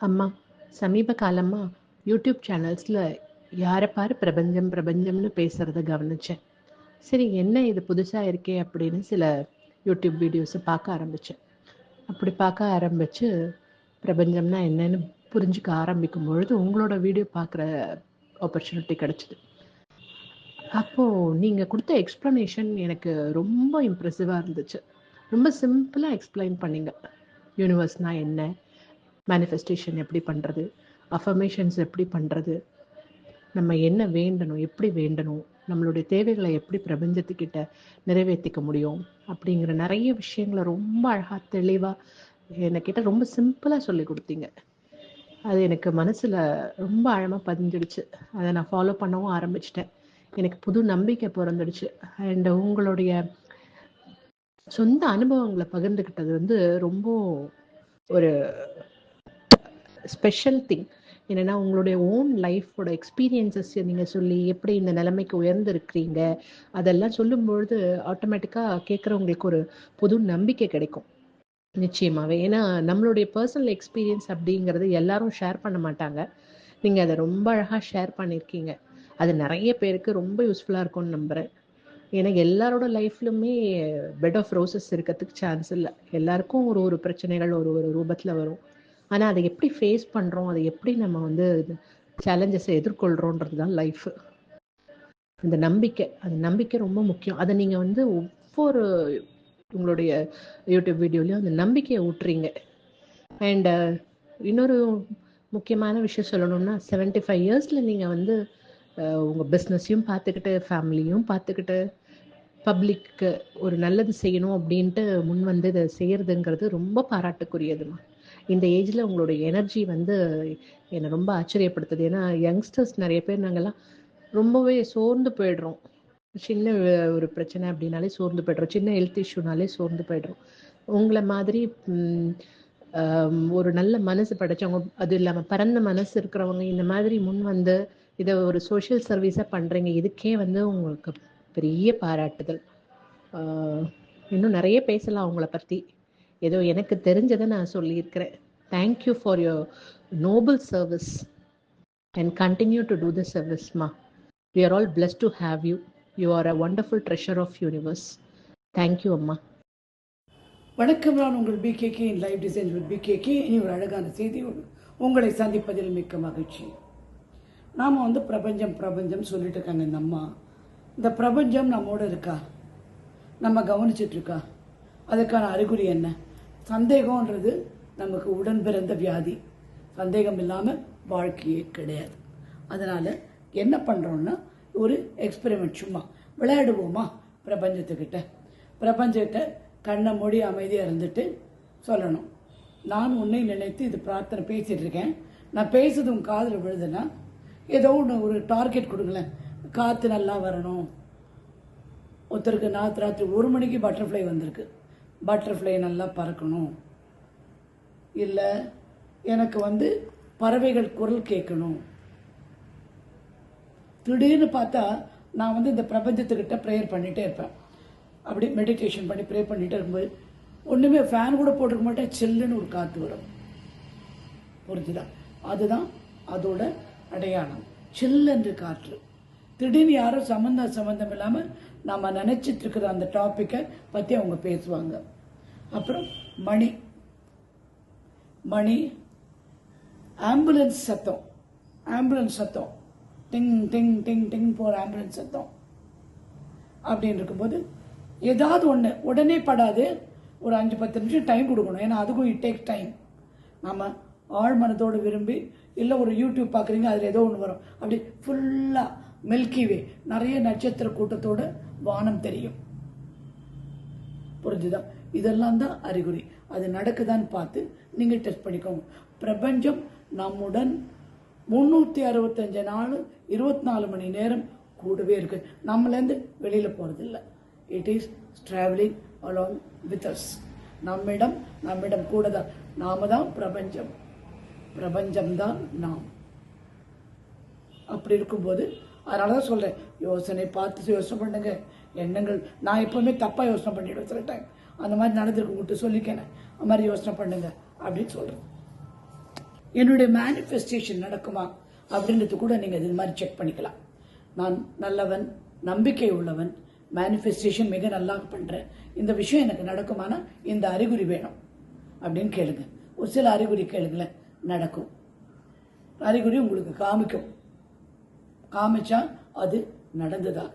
அம்மா சமீப காலமாக யூடியூப் சேனல்ஸில் யாரை பாரு பிரபஞ்சம் பிரபஞ்சம்னு பேசுகிறத கவனிச்சேன். சரி என்ன இது புதுசாக இருக்கே அப்படின்னு சில யூடியூப் வீடியோஸை பார்க்க ஆரம்பித்தேன் அப்படி பார்க்க ஆரம்பித்து பிரபஞ்சம்னா என்னன்னு புரிஞ்சுக்க ஆரம்பிக்கும் பொழுது உங்களோட வீடியோ பார்க்குற ஆப்பர்ச்சுனிட்டி கிடச்சிது. அப்போது நீங்கள் கொடுத்த எக்ஸ்ப்ளனேஷன் எனக்கு ரொம்ப இம்ப்ரெசிவாக இருந்துச்சு. ரொம்ப சிம்பிளாக எக்ஸ்பிளைன் பண்ணிங்க. யூனிவர்ஸ்னால் என்ன? மேனிஃபெஸ்டேஷன் எப்படி பண்ணுறது அஃபர்மேஷன்ஸ் எப்படி பண்ணுறது நம்ம என்ன வேண்டணும்? எப்படி வேண்டணும்? நம்மளுடைய தேவைகளை எப்படி பிரபஞ்சத்துக்கிட்ட நிறைவேற்றிக்க முடியும்? அப்படிங்கிற நிறைய விஷயங்களை ரொம்ப அழகாக தெளிவாக என்கிட்ட ரொம்ப சிம்பிளாக சொல்லி கொடுத்தீங்க. அது எனக்கு மனசில் ரொம்ப ஆழமாக பதிஞ்சிடுச்சு. அதை நான் ஃபாலோ பண்ணவும் ஆரம்பிச்சிட்டேன். எனக்கு புது நம்பிக்கை பிறந்துடுச்சு. அண்ட் உங்களுடைய சொந்த அனுபவங்களை பகிர்ந்துக்கிட்டது வந்து ரொம்ப ஒரு ஸ்பெஷல் திங் என்னென்னா உங்களுடைய ஓன் லைஃபோட எக்ஸ்பீரியன்சஸ் நீங்கள் சொல்லி எப்படி இந்த நிலைமைக்கு உயர்ந்திருக்கிறீங்க அதெல்லாம் சொல்லும்பொழுது ஆட்டோமேட்டிக்காக கேட்குறவங்களுக்கு ஒரு புது நம்பிக்கை கிடைக்கும். நிச்சயமாகவே ஏன்னா நம்மளுடைய பர்சனல் எக்ஸ்பீரியன்ஸ் அப்படிங்கிறது எல்லாரும் ஷேர் பண்ண மாட்டாங்க. நீங்கள் அதை ரொம்ப அழகாக ஷேர் பண்ணியிருக்கீங்க. அது நிறைய பேருக்கு ரொம்ப யூஸ்ஃபுல்லாக இருக்கும்னு நம்புகிறேன் ஏன்னா எல்லாரோட லைஃப்லுமே பெட் ஆஃப் ரோசஸ் இருக்கிறதுக்கு சான்ஸ் இல்லை. எல்லாருக்கும் ஒரு ஒரு பிரச்சனைகள் ஒரு ஒரு ரூபத்தில் வரும். ஆனால் அதை எப்படி ஃபேஸ் பண்ணுறோம் அதை எப்படி நம்ம வந்து சேலஞ்சஸை எதிர்கொள்கிறோன்றது தான் லைஃபு அந்த நம்பிக்கை அந்த நம்பிக்கை ரொம்ப முக்கியம். அதை நீங்கள் வந்து ஒவ்வொரு உங்களுடைய யூடியூப் வீடியோலையும் அந்த நம்பிக்கையை ஊட்டுறீங்க. அண்டு இன்னொரு முக்கியமான விஷயம் சொல்லணும்னா செவன்ட்டி ஃபைவ் இயர்ஸில் நீங்கள் வந்து உங்கள் பிஸ்னஸையும் பார்த்துக்கிட்டு ஃபேமிலியும் பார்த்துக்கிட்டு பப்ளிக்கு ஒரு நல்லது செய்யணும் அப்படின்ட்டு முன் வந்து இதை செய்கிறதுங்கிறது ரொம்ப பாராட்டுக்குரியதுமா? இந்த ஏஜில் உங்களுடைய எனர்ஜி வந்து என்னை ரொம்ப ஆச்சரியப்படுத்துது. ஏன்னா யங்ஸ்டர்ஸ் நிறைய பேர் நாங்கள்லாம் ரொம்பவே சோர்ந்து போயிடுறோம். சின்ன ஒரு பிரச்சனை அப்படின்னாலே சோர்ந்து போய்டுறோம். சின்ன ஹெல்த் இஷ்யூனாலே சோர்ந்து போயிடுறோம். உங்களை மாதிரி ஒரு நல்ல மனசு படைச்சவங்க அது இல்லாமல் பரந்த மனசு இருக்கிறவங்க இந்த மாதிரி முன் வந்து இதை ஒரு சோஷியல் சர்வீஸாக பண்ணுறீங்க இதுக்கே வந்து உங்களுக்கு பெரிய பாராட்டுதல். இன்னும் நிறைய பேசலாம் அவங்கள பற்றி ஏதோ எனக்கு தெரிஞ்சதை நான் சொல்லியிருக்கிறேன். Thank you for your noble service and continue to do the சர்வீஸ்மா we are all blessed to have you you are a wonderful treasure of universe thank you அம்மா வணக்கம் நான் உங்கள் PKK in live design with PKK இனி ஒரு அழகான செய்தி உங்களை சந்திப்பதில் மிக்க மகிழ்ச்சி. நாம் வந்து பிரபஞ்சம் பிரபஞ்சம் சொல்லிட்டு இருக்காங்க இந்த அம்மா. இந்த பிரபஞ்சம் நம்மோட இருக்கா? நம்ம கவனிச்சிட்ருக்கா அதுக்கான அறிகுறி என்ன? சந்தேகம்ன்றது நமக்கு உடன் பிறந்த வியாதி சந்தேகம் இல்லாமல் வாழ்க்கையே கிடையாது. அதனால் என்ன பண்ணுறோன்னா ஒரு எக்ஸ்பெரிமெண்ட் சும்மா விளையாடுவோமா பிரபஞ்சத்துக்கிட்ட? பிரபஞ்சத்தை கண்ணை மூடி அமைதியாக இருந்துட்டு சொல்லணும். நான் உன்னை நினைத்து இது பிரார்த்தனை பேசிகிட்டு இருக்கேன். நான் பேசுறது உன் காதில் விழுதுன்னா ஏதோ ஒன்று ஒரு டார்கெட் கொடுங்களேன். காற்று நல்லா வரணும். ஒருத்தருக்கு நாற்று ராத்திரி ஒரு மணிக்கு பட்டர்ஃப்ளை வந்திருக்கு. பட்டர்ஃப்ளை நல்லா பறக்கணும். இல்லை எனக்கு வந்து பறவைகள் குரல் கேட்கணும். திடீர்னு பார்த்தா நான் வந்து இந்த பிரபஞ்சத்துக்கிட்ட ப்ரேயர் பண்ணிகிட்டே இருப்பேன். அப்படி மெடிடேஷன் பண்ணி ப்ரே பண்ணிகிட்டே இருக்கும்போது ஒன்றுமே ஃபேன் கூட போட்டிருக்க மாட்டேன் சில்லுன்னு ஒரு காற்று வரும். புரிஞ்சுதா? அதுதான் அதோட அடையாளம். சில்லென்று காற்று. திடீர்னு யாரும் சம்மந்தம் சம்மந்தம் இல்லாமல் நம்ம நினச்சிட்டு இருக்கிற அந்த டாப்பிக்கை பற்றி அவங்க பேசுவாங்க. அப்புறம் மணி. மணி ஆம்புலன்ஸ் சத்தம். ஆம்புலன்ஸ் சத்தம். டிங் டிங் டிங் டிங் போகிற ஆம்புலன்ஸ் சத்தம். அப்படின்னு இருக்கும்போது ஏதாவது ஒன்று உடனே படாது. ஒரு அஞ்சு பத்து நிமிஷம் டைம் கொடுக்கணும். ஏன்னா அதுக்கும் இட் டேக் டைம் நம்ம ஆழ்மனத்தோடு விரும்பி இல்லை ஒரு யூடியூப் பார்க்குறீங்க அதில் ஏதோ ஒன்று வரும். அப்படி ஃபுல்லாக மில்கிவே நிறைய நட்சத்திர கூட்டத்தோட வானம் தெரியும். புரிஞ்சுதா? இதெல்லாம் தான் அறிகுறி. அது நடக்குதான்னு பார்த்து நீங்கள் டெஸ்ட் பண்ணிக்கோங்க. பிரபஞ்சம் நம்முடன் முந்நூற்றி அறுபத்தஞ்சு நாள் இருபத்தி நாலு மணி நேரம் கூடவே இருக்கு. நம்மளேருந்து வெளியில் போகிறதில்ல it is travelling along with us நம்மிடம் நம்மிடம் கூட தான் நாம தான் பிரபஞ்சம். பிரபஞ்சம்தான் நாம். அப்படி இருக்கும்போது அதனால தான் சொல்கிறேன் யோசனை பார்த்து யோசனை பண்ணுங்க. எண்ணங்கள் நான் எப்போவுமே தப்பாக யோசனை பண்ணிவிடுவேன் சில டைம் அந்த மாதிரி நடந்திருக்கு உங்கள்கிட்ட சொல்லிக்கேனே. அந்த மாதிரி யோசனை பண்ணுங்கள் அப்படின்னு சொல்கிறேன் என்னுடைய மேனிஃபெஸ்டேஷன் நடக்குமா அப்படின்றது கூட நீங்கள் இது மாதிரி செக் பண்ணிக்கலாம். நான் நல்லவன் நம்பிக்கை உள்ளவன் மேனிஃபெஸ்டேஷன் மிக நல்லா பண்ணுறேன் இந்த விஷயம் எனக்கு நடக்குமானா இந்த அறிகுறி வேணும் அப்படின்னு கேளுங்க. ஒரு சில அறிகுறி கேளுங்களேன் நடக்கும். அறிகுறி உங்களுக்கு காமிக்கும். காமிச்சா அது நடந்ததாக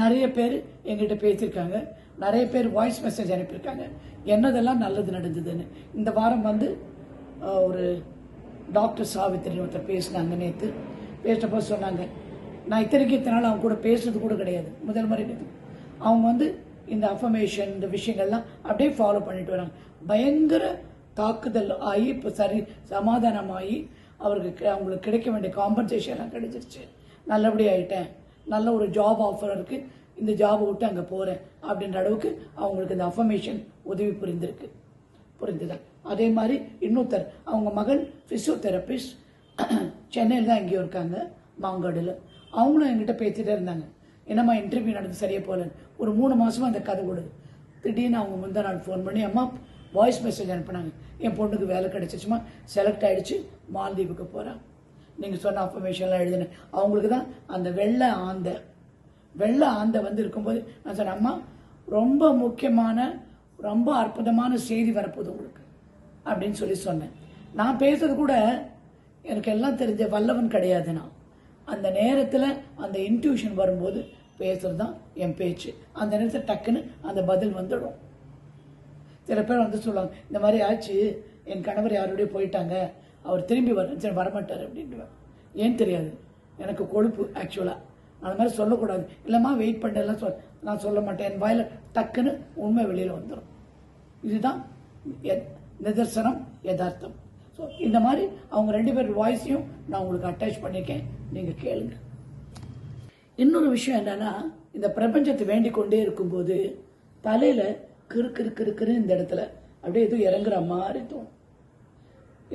நிறைய பேர் எங்கிட்ட பேசியிருக்காங்க. நிறைய பேர் வாய்ஸ் மெசேஜ் அனுப்பியிருக்காங்க. என்னதெல்லாம் நல்லது நடந்ததுன்னு. இந்த வாரம் வந்து ஒரு டாக்டர் சாவித்திரி ஒருத்தர் பேசினாங்க நேற்று பேசினப்போ சொன்னாங்க நான் இத்தனைக்கு இத்தனை நாள் அவங்க கூட பேசுறது கூட கிடையாது. முதல் முறை அவங்க வந்து இந்த அஃபர்மேஷன் இந்த விஷயங்கள்லாம் அப்படியே ஃபாலோ பண்ணிட்டு வராங்க. பயங்கர தாக்குதல் ஆகி இப்போ சரி சமாதானமாகி அவருக்கு அவங்களுக்கு கிடைக்க வேண்டிய காம்பன்சேஷன்லாம் கிடைச்சிருச்சு. நல்லபடி ஆகிட்டேன் நல்ல ஒரு ஜாப் ஆஃபர் இருக்கு. இந்த ஜாபை விட்டு அங்கே போகிறேன் அப்படின்ற அளவுக்கு அவங்களுக்கு இந்த அஃபர்மேஷன் உதவி புரிந்திருக்கு. புரிந்துதா? அதே மாதிரி இன்னொருத்தர் அவங்க மகள் ஃபிசியோதெரபிஸ்ட் சென்னையில் தான் எங்கேயோ இருக்காங்க மாங்காடில் அவங்களும் என்கிட்ட பேசிகிட்டே இருந்தாங்க. என்னம்மா இன்டர்வியூ நடந்து சரியாக போகலன்னு ஒரு மூணு மாதமாக அந்த கதை ஓடுது. திடீர்னு அவங்க முந்தா நாள் ஃபோன் பண்ணி அம்மா வாய்ஸ் மெசேஜ் அனுப்புனாங்க. என் பொண்ணுக்கு வேலை கிடைச்சிச்சுமா? செலக்ட் ஆகிடுச்சு மால்தீவுக்கு போகிறான் நீங்கள் சொன்ன அஃபர்மேஷன்லாம் எழுதினேன். அவங்களுக்கு தான் அந்த வெள்ளை ஆந்த வெள்ள ஆந்த வந்து இருக்கும்போது நான் சொன்னேன் அம்மா ரொம்ப முக்கியமான ரொம்ப அற்புதமான செய்தி வரப்போகுது உங்களுக்கு. அப்படின்னு சொல்லி சொன்னேன். நான் பேசுறது கூட எனக்கு எல்லாம் தெரிஞ்ச வல்லவன் கிடையாது நான். அந்த நேரத்தில் அந்த இன்ட்யூஷன் வரும்போது பேசுறது தான் என் பேச்சு. அந்த நேரத்தில் டக்குன்னு அந்த பதில் வந்துடும். சில பேர் வந்து சொல்லுவாங்க இந்த மாதிரி ஆச்சு என் கணவர் யாரோடய போயிட்டாங்க அவர் திரும்பி வர சரி வரமாட்டார் அப்படின்ட்டு ஏன் தெரியாது? எனக்கு கொழுப்பு ஆக்சுவலாக அந்த மாதிரி சொல்லக்கூடாது. இல்லைம்மா வெயிட் பண்ணலாம் சொல் நான் சொல்ல மாட்டேன். என் வாயில் டக்குன்னு உண்மை வெளியில் வந்துடும் இதுதான் நிதர்சனம் யதார்த்தம். ஸோ இந்த மாதிரி அவங்க ரெண்டு பேர் வாய்ஸையும் நான் உங்களுக்கு அட்டாச் பண்ணியிருக்கேன் நீங்கள் கேளுங்க. இன்னொரு விஷயம் என்னன்னா இந்த பிரபஞ்சத்தை வேண்டிக் கொண்டே இருக்கும்போது தலையில் கிறு கிறு கிறு கிறுன்னு இந்த இடத்துல அப்படியே எதுவும் இறங்குற மாதிரி தோணும்.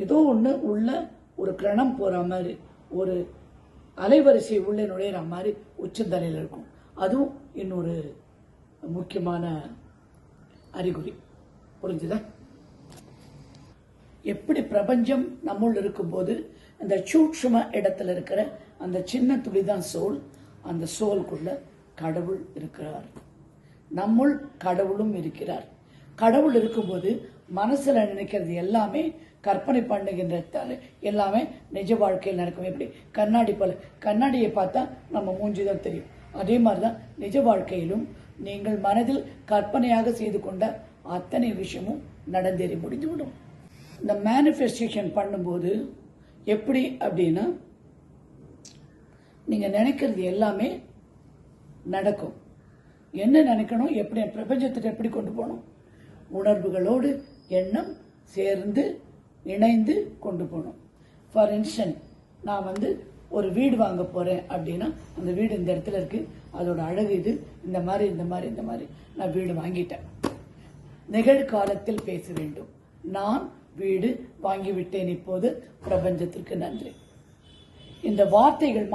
ஏதோ ஒன்று உள்ள ஒரு கிரணம் போகிற மாதிரி ஒரு அலைவரிசை உள்ளே நுழையிற மாதிரி உச்சந்தலையில் இருக்கும். அதுவும் இன்னொரு முக்கியமான அறிகுறி. புரிஞ்சுதா? எப்படி பிரபஞ்சம் நம்முள் இருக்கும்போது அந்த சூட்சும இடத்துல இருக்கிற அந்த சின்ன துளி தான் சோல். அந்த சோலுக்குள்ள கடவுள் இருக்கிறார். நம்முள் கடவுளும் இருக்கிறார். கடவுள் இருக்கும்போது மனசுல நினைக்கிறது எல்லாமே கற்பனை பண்ணுகின்ற எல்லாமே நிஜ வாழ்க்கையில் நடக்கும். எப்படி? கண்ணாடி போல. கண்ணாடியை பார்த்தா நம்ம மூஞ்சி தான் தெரியும். அதே மாதிரி தான் நிஜ வாழ்க்கையிலும் நீங்கள் மனதில் கற்பனையாக செய்து கொண்ட அத்தனை விஷயமும் நடந்தேறி முடிந்துவிடும். இந்த மேனிஃபெஸ்டேஷன் பண்ணும்போது எப்படி அப்படின்னா நீங்கள் நினைக்கிறது எல்லாமே நடக்கும். என்ன நினைக்கணும்? எப்படி? பிரபஞ்சத்துக்கு எப்படி கொண்டு போகணும்? உணர்வுகளோடு எண்ணம் சேர்ந்து இணைந்து கொண்டு போகணும். ஃபார் இன்ஸ்டன்ட் நான் வந்து ஒரு வீடு வாங்க போறேன் அப்படின்னா அந்த வீடு இந்த இடத்துல இருக்கு. அதோட அழகு இது. இந்த மாதிரி இந்த மாதிரி இந்த மாதிரி. நான் வீடு வாங்கிட்டேன். நிகழ்காலத்தில் பேச வேண்டும். நான் வீடு வாங்கிவிட்டேன் இப்போது. பிரபஞ்சத்திற்கு நன்றி. இந்த வார்த்தைகள்